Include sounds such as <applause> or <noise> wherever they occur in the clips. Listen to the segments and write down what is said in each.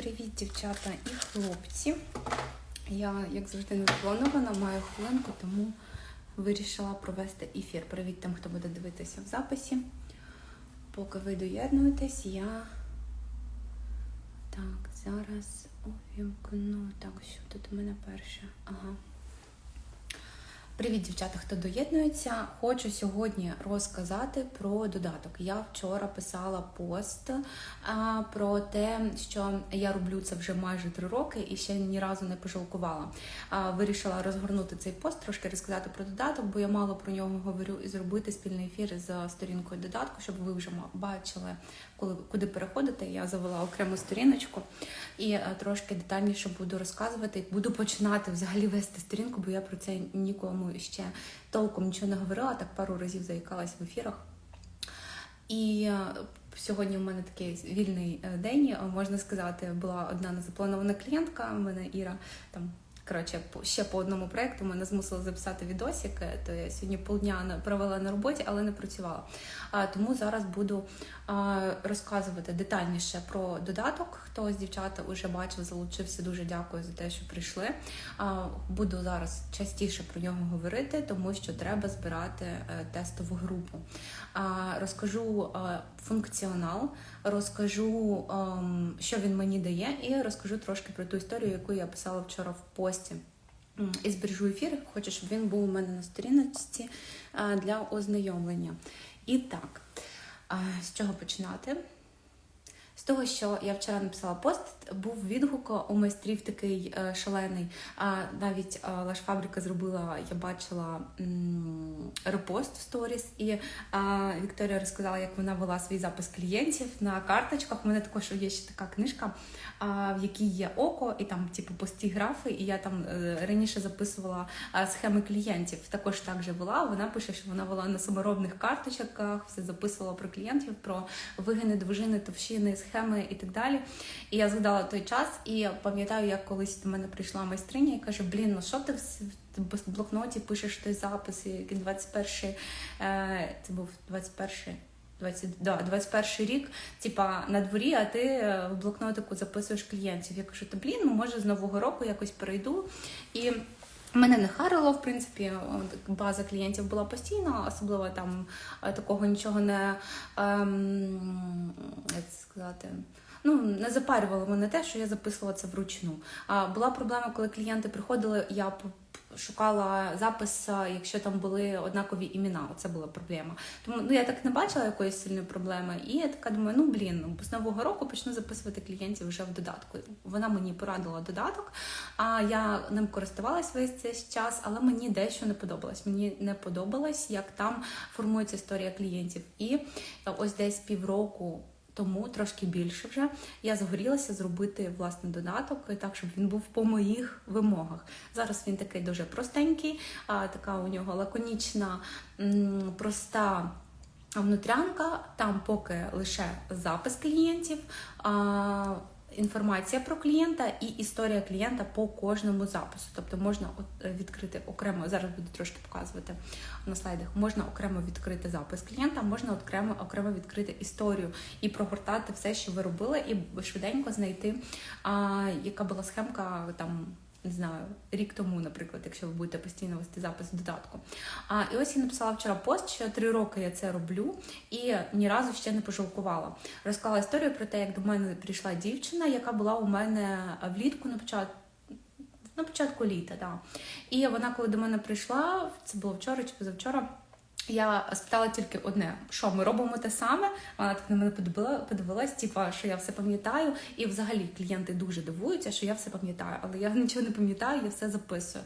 Привіт, дівчата і хлопці. Я, як завжди, не запланована, маю хвилинку, тому вирішила провести ефір. Привіт тим, хто буде дивитися в записі. Поки ви доєднуєтесь, я так, зараз увімкну. Так, що тут у мене перше? Ага. Привіт, дівчата, хто доєднується. Хочу сьогодні розказати про додаток. Я вчора писала пост а, про те, що я роблю це вже майже три роки і ще ні разу не пожалкувала. А, вирішила розгорнути цей пост, трошки розказати про додаток, бо я мало про нього говорю і зробити спільний ефір з сторінкою додатку, щоб ви вже бачили, коли куди переходите. Я завела окрему сторіночку і а, трошки детальніше буду розказувати. Буду починати взагалі вести сторінку, бо я про це нікому ще толком нічого не говорила, так пару разів заїкалась в ефірах. І е, сьогодні у мене такий вільний е, день, е, можна сказати, була одна незапланована клієнтка. У мене Іра там. Коротше, ще по одному проєкту мене змусили записати відосик, то я сьогодні полдня провела на роботі, але не працювала. Тому зараз буду розказувати детальніше про додаток. Хто з дівчата вже бачив, залучився. Дуже дякую за те, що прийшли. Буду зараз частіше про нього говорити, тому що треба збирати тестову групу. Розкажу функціонал, розкажу, що він мені дає, і розкажу трошки про ту історію, яку я писала вчора в пості. І збережу ефір, хочу, щоб він був у мене на сторіночці для ознайомлення. І так, з чого починати? З того, що я вчора написала пост, був відгук у майстрів такий е, шалений. Навіть е, Лашфабрика зробила, я бачила репост в сторіс, і е, Вікторія розказала, як вона вела свій запис клієнтів на карточках. У мене також є ще така книжка, в якій є око, і там, типу, пусті графи. І я там раніше записувала схеми клієнтів. Також так же вела. Вона пише, що вона вела на саморобних карточках, все записувала про клієнтів, про вигини, довжини, товщини, схеми і так далі. І я згадала той час, і пам'ятаю, як колись до мене прийшла майстриня і каже: Блін, ну що ти в блокноті пишеш той запис, який 21 е, це був 21 20, да, 21 рік, типа на дворі, а ти в блокнотику записуєш клієнтів. Я кажу, то блін, ну може з нового року якось перейду. І Мене не харило, в принципі, база клієнтів була постійна, особливо там такого нічого не ем, як сказати. Ну, не запарювало мене те, що я записувала це вручну. А була проблема, коли клієнти приходили, я шукала запис, якщо там були однакові імена. Оце була проблема. Тому ну я так не бачила якоїсь сильної проблеми. І я така думаю, ну блін, ну з нового року почну записувати клієнтів вже в додатку. Вона мені порадила додаток, а я ним користувалась весь цей час, але мені дещо не подобалось. Мені не подобалось, як там формується історія клієнтів. І ось десь півроку тому трошки більше вже я згорілася зробити власне додаток, так щоб він був по моїх вимогах. Зараз він такий дуже простенький, така у нього лаконічна, проста. Внутрянка, там поки лише запис клієнтів, інформація про клієнта і історія клієнта по кожному запису. Тобто можна е, відкрити окремо, зараз буду трошки показувати на слайдах, можна окремо відкрити запис клієнта, можна окремо окремо відкрити історію і прогортати все, що ви робили, і швиденько знайти, а, яка була схемка там не знаю, рік тому, наприклад, якщо ви будете постійно вести запис в додатку. А і ось я написала вчора пост, що три роки я це роблю і ні разу ще не пожалкувала. Розклала історію про те, як до мене прийшла дівчина, яка була у мене влітку на початку. На початку літа, да. І вона, коли до мене прийшла, це було вчора чи позавчора. Я спитала тільки одне, що ми робимо те саме. Вона так на мене подивилась, типа, що я все пам'ятаю. І взагалі клієнти дуже дивуються, що я все пам'ятаю, але я нічого не пам'ятаю, я все записую.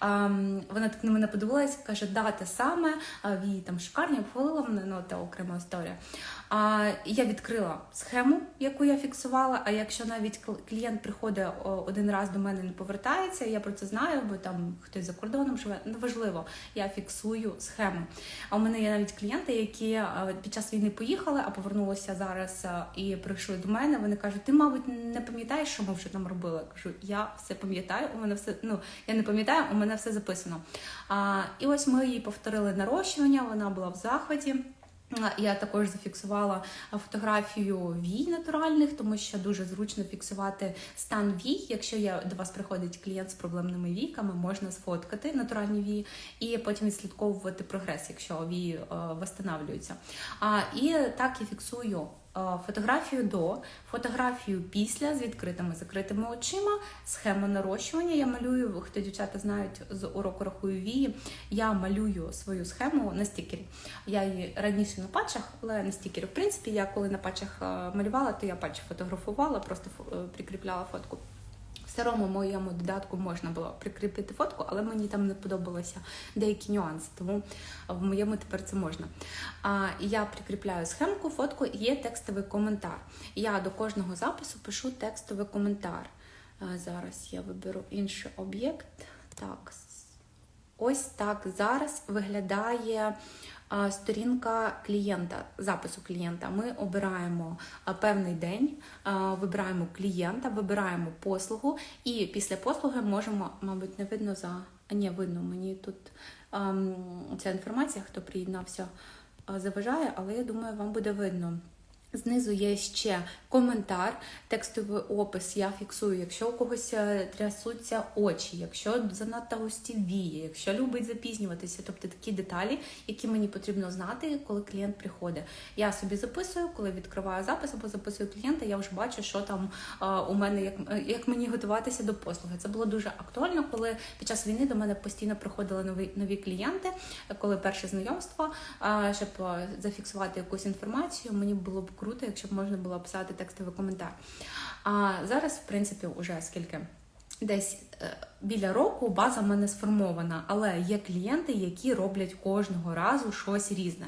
А, вона так на мене подивилась, каже, да, те саме, в її там шикарні обхвалила мене, ну це окрема історія. А я відкрила схему, яку я фіксувала. А якщо навіть клієнт приходить один раз до мене, не повертається, я про це знаю, бо там хтось за кордоном живе, неважливо, я фіксую схему. А у мене є навіть клієнти, які під час війни поїхали, а повернулися зараз і прийшли до мене. Вони кажуть, ти, мабуть, не пам'ятаєш, що ми вже там робили. Я кажу, я все пам'ятаю, у мене все ну я не пам'ятаю, у мене все записано. А, І ось ми її повторили нарощування, вона була в захваті. Я також зафіксувала фотографію вій натуральних, тому що дуже зручно фіксувати стан вій. Якщо я до вас приходить клієнт з проблемними війками, можна сфоткати натуральні вії і потім відслідковувати прогрес, якщо вії е, восстанавлюються. І так я фіксую Е, фотографію до, фотографію після з відкритими закритими очима, схему нарощування. Я малюю, хто дівчата знають з уроку рахую вії. Я малюю свою схему на стікері. Я її раніше на патчах, але на стікері. В принципі, я коли на патчах е, малювала, то я патчі фотографувала, просто е, прикріпляла фотку старому моєму додатку можна було прикріпити фотку, але мені там не подобалися деякі нюанси, тому в моєму тепер це можна. А, Я прикріпляю схемку, фотку і є текстовий коментар. Я до кожного запису пишу текстовий коментар. Зараз я виберу інший об'єкт. Так, ось так зараз виглядає сторінка клієнта, запису клієнта. Ми обираємо певний день, вибираємо клієнта, вибираємо послугу, і після послуги можемо, мабуть, не видно за. Ні, видно, мені тут ця інформація, хто приєднався, заважає, але я думаю, вам буде видно. Знизу є ще коментар, текстовий опис. Я фіксую, якщо у когось е, трясуться очі, якщо занадто густі вії, якщо любить запізнюватися, тобто такі деталі, які мені потрібно знати, коли клієнт приходить. Я собі записую, коли відкриваю запис або записую клієнта, я вже бачу, що там у мене, як як мені готуватися до послуги. Це було дуже актуально, коли під час війни до мене постійно приходили нові нові клієнти, коли перше знайомство, щоб зафіксувати якусь інформацію, мені було б круто, якщо б можна було писати текстовий коментар. А зараз, в принципі, уже скільки. Десь е, біля року база в мене сформована, але є клієнти, які роблять кожного разу щось різне.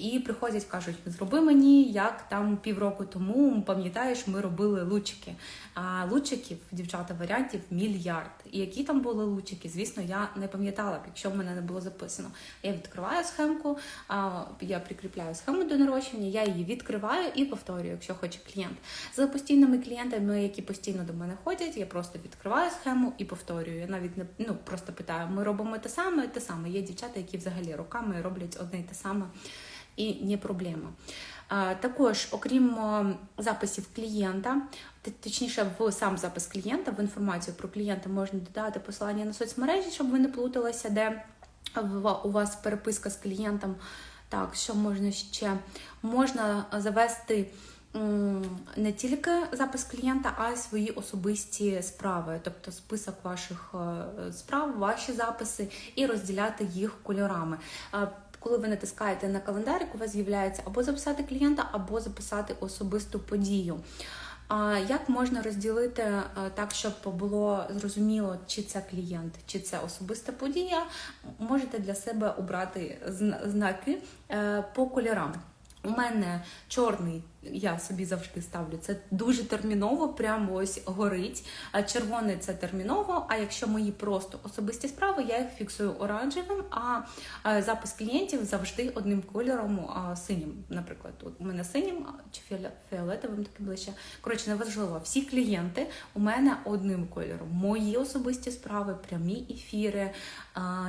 І приходять, кажуть, зроби мені, як там півроку тому, пам'ятаєш, ми робили лучики. А лучиків, дівчата, варіантів мільярд. І які там були лучики, звісно, я не пам'ятала, якщо в мене не було записано. Я відкриваю схемку, я прикріпляю схему до нарощення, я її відкриваю і повторюю, якщо хоче клієнт. За постійними клієнтами, які постійно до мене ходять, я просто відкриваю схему і повторюю. Я навіть не ну просто питаю: ми робимо те саме, те саме. Є дівчата, які взагалі роками роблять одне й те саме і не проблема. Також, окрім записів клієнта, точніше, в сам запис клієнта, в інформацію про клієнта можна додати посилання на соцмережі, щоб ви не плуталися, де у вас переписка з клієнтом. Так, що можна ще? Можна завести не тільки запис клієнта, а й свої особисті справи, тобто список ваших е, справ, ваші записи, і розділяти їх кольорами коли ви натискаєте на календарик, у вас з'являється або записати клієнта, або записати особисту подію. Як можна розділити е, так, щоб було зрозуміло, чи це клієнт, чи це особиста подія? Можете для себе обрати знаки е, по кольорам. У мене чорний я собі завжди ставлю. Це дуже терміново, прямо ось горить. А червоний це терміново. А якщо мої просто особисті справи, я їх фіксую оранжевим, а запис клієнтів завжди одним кольором синім. Наприклад, тут у мене синім чи фіолетовим таким ближче. Коротше, неважливо. Всі клієнти у мене одним кольором. Мої особисті справи, прямі ефіри,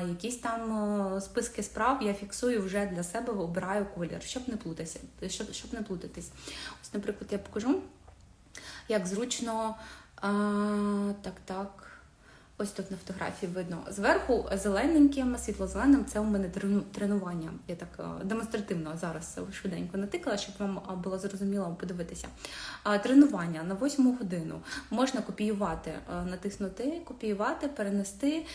якісь там списки справ я фіксую вже для себе, обираю колір, щоб не плутатися, щоб, щоб не плутатись. Ось, наприклад, я покажу, як зручно. А, Так, так. Ось тут на фотографії видно. Зверху зелененьким, світло-зеленим це у мене тренування. Я так е, демонстративно зараз швиденько натикала, щоб вам було зрозуміло подивитися. Тренування на 8 годину можна копіювати, е, натиснути, копіювати, перенести,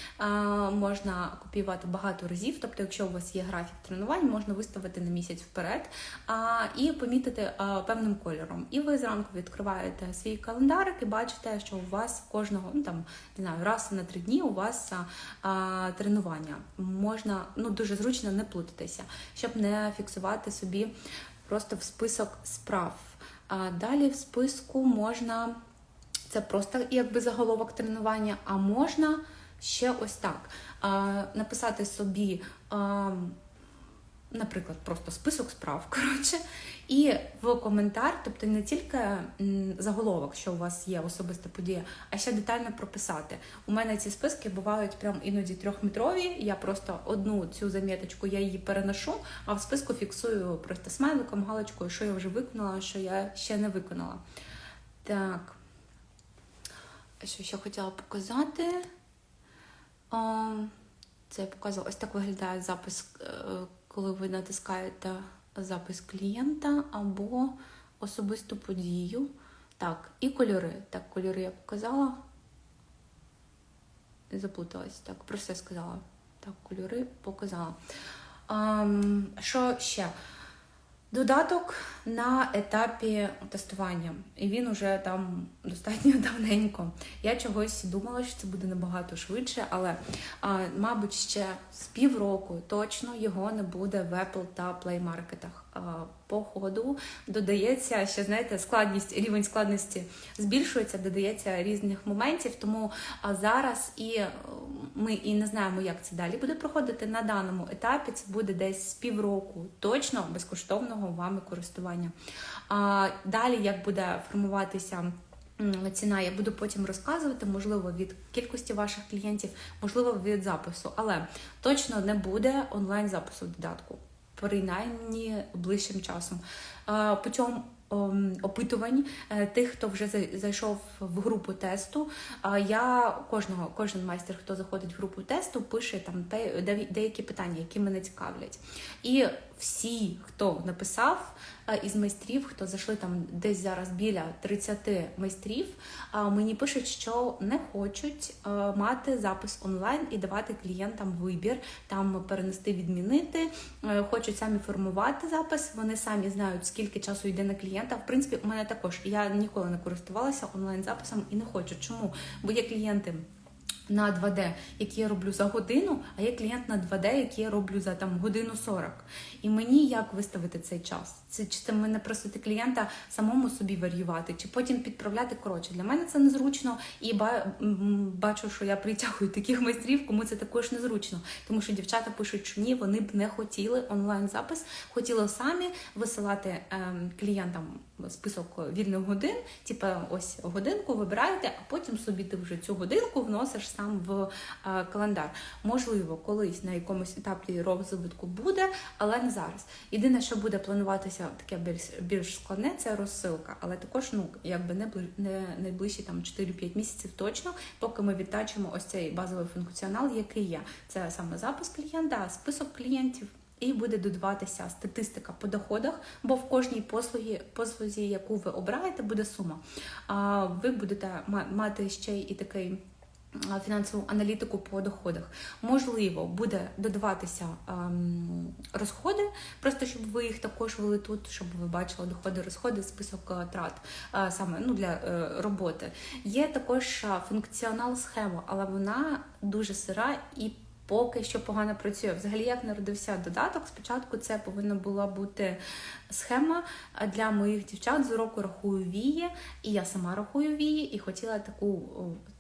можна копіювати багато разів. Тобто, якщо у вас є графік тренувань, можна виставити на місяць вперед і помітити певним кольором. І ви зранку відкриваєте свій календарик і бачите, що у вас кожного ну там не знаю, раз на три дні у вас а, тренування. Можна ну дуже зручно не плутатися, щоб не фіксувати собі просто в список справ. А далі в списку можна, це просто якби заголовок тренування, а можна ще ось так а, написати собі. А, наприклад, просто список справ, <laughs> коротше, і в коментар, тобто не тільки заголовок, що у вас є особиста подія, а ще детально прописати. У мене ці списки бувають прям іноді трьохметрові. Я просто одну цю заміточку я її переношу, а в списку фіксую просто смайликом, галочкою, що я вже виконала, що я ще не виконала. Так. Що ще хотіла показати? Це я показувала. Ось так виглядає запис, е, коли ви натискаєте запис клієнта або особисту подію. Так, і кольори. Так, кольори я показала. Заплуталась. Так, про все сказала. Так, кольори показала. Ам, що ще? Додаток на етапі тестування, і він уже там достатньо <laughs> давненько. Я чогось думала, що це буде набагато швидше, але, а, мабуть, ще з півроку точно його не буде в Apple та Play маркетах. По ходу додається ще знаєте, складність, рівень складності збільшується, додається різних моментів. Тому зараз і е, ми і не знаємо, як це далі буде проходити. На даному етапі це буде десь з півроку точно безкоштовного вами користування. Далі як буде формуватися. Ціна я буду потім розказувати, можливо, від кількості ваших клієнтів, можливо, від запису, але точно не буде онлайн запису додатку, принаймні ближчим часом. Путем ем, опитувань е, тих, хто вже зай- зайшов в групу тесту. Я кожного, кожен майстер, хто заходить в групу тесту, пише там деякі питання, які мене цікавлять. І всі, хто написав е, із майстрів, хто зайшли там десь зараз біля 30 майстрів, мені пишуть, що не хочуть е, мати запис онлайн і давати клієнтам вибір, там перенести, відмінити, е, хочуть самі формувати запис. Вони самі знають, скільки часу йде на клієнта. В принципі, у мене також я ніколи не користувалася онлайн записом і не хочу. Чому? Бо є клієнти. На 2D, які я роблю за годину, а є клієнт на 2D, який я роблю за там годину 40. І мені як виставити цей час? Це чи це мене просити клієнта самому собі варіювати, чи потім підправляти коротше. Для мене це незручно, і бачу, що я притягую таких майстрів, кому це також незручно. Тому що дівчата пишуть, що ні, вони б не хотіли онлайн запис, хотіли самі висилати ем, клієнтам список вільних годин, типу ось годинку вибираєте, а потім собі ти вже цю годинку вносиш сам в е, календар. Можливо, колись на якомусь етапі розвитку буде, але не зараз. Єдине, що буде плануватися таке більш, більш складне, це розсилка. Але також ну якби не не найближчі там 4-5 місяців точно, поки ми відтачимо ось цей базовий функціонал, який є. Це саме запис клієнта, список клієнтів. І буде додаватися статистика по доходах, бо в кожній послугі, послузі, яку ви обираєте, буде сума. А ви будете ма- мати ще і такий фінансову аналітику по доходах. Можливо, буде додаватися ем, розходи, просто щоб ви їх також вели тут, щоб ви бачили доходи, розходи, список е, трат е, саме ну, для е, роботи. Є також е, функціонал схема, але вона дуже сира і. Поки що погано працює. Взагалі, як народився додаток, спочатку це повинна була бути схема для моїх дівчат з уроку рахую вії, і я сама рахую вії, і хотіла таку,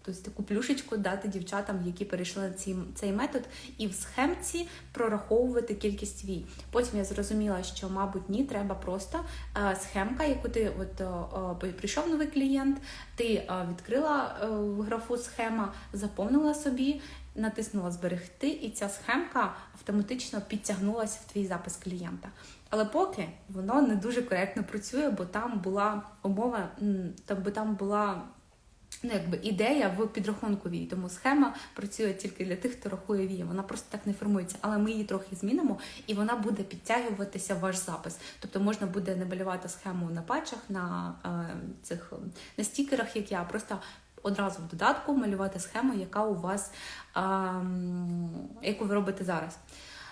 тобто таку плюшечку дати дівчатам, які перейшли цей, цей метод, і в схемці прораховувати кількість вій. Потім я зрозуміла, що, мабуть, ні, треба просто е, схемка, яку ти от прийшов новий клієнт, ти е, відкрила е, графу схема, заповнила собі. Натиснула зберегти, і ця схемка автоматично підтягнулася в твій запис клієнта. Але поки воно не дуже коректно працює, бо там була умова, бо там була ну, якби ідея в підрахунку вій. Тому схема працює тільки для тих, хто рахує вії. Вона просто так не формується. Але ми її трохи змінимо, і вона буде підтягуватися в ваш запис. Тобто можна буде не малювати схему на патчах, на е, цих на стікерах, як я, просто одразу в додатку малювати схему, яка у вас, а, яку ви робите зараз.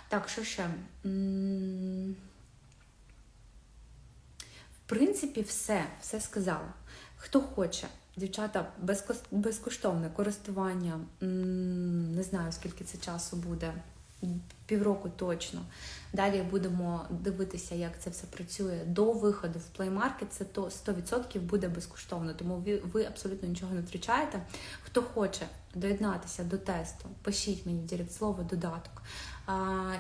Так, що ще? В принципі, все, все сказала. Хто хоче, дівчата, безкоштовне користування, не знаю, скільки це часу буде. Півроку точно. Далі будемо дивитися, як це все працює до виходу в Market. Це то 100% буде безкоштовно, тому ви, ви абсолютно нічого не втрачаєте. Хто хоче доєднатися до тесту, пишіть мені в директ слово додаток.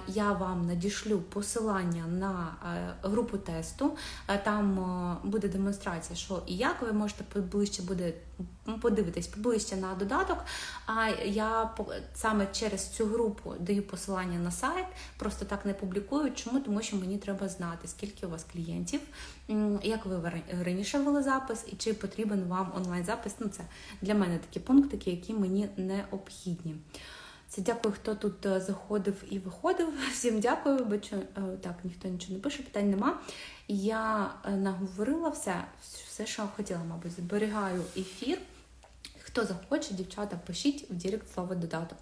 Я вам надішлю посилання на е, групу тесту. Е, Там е, буде демонстрація, що і як ви можете поближче буде подивитись поближче на додаток. А я саме через цю групу даю посилання на сайт, просто так не публікую. Чому? Тому що мені треба знати, скільки у вас клієнтів, як ви раніше вели запис, і чи потрібен вам онлайн-запис. Ну, це для мене такі пунктики, які мені необхідні. Це дякую, хто тут е, заходив і виходив. <laughs> Всім дякую. Бачу, е, так, ніхто нічого не пише, питань нема. Я е, наговорила все, все, що хотіла, мабуть, зберігаю ефір. Хто захоче, дівчата, пишіть в Дірект слово додаток.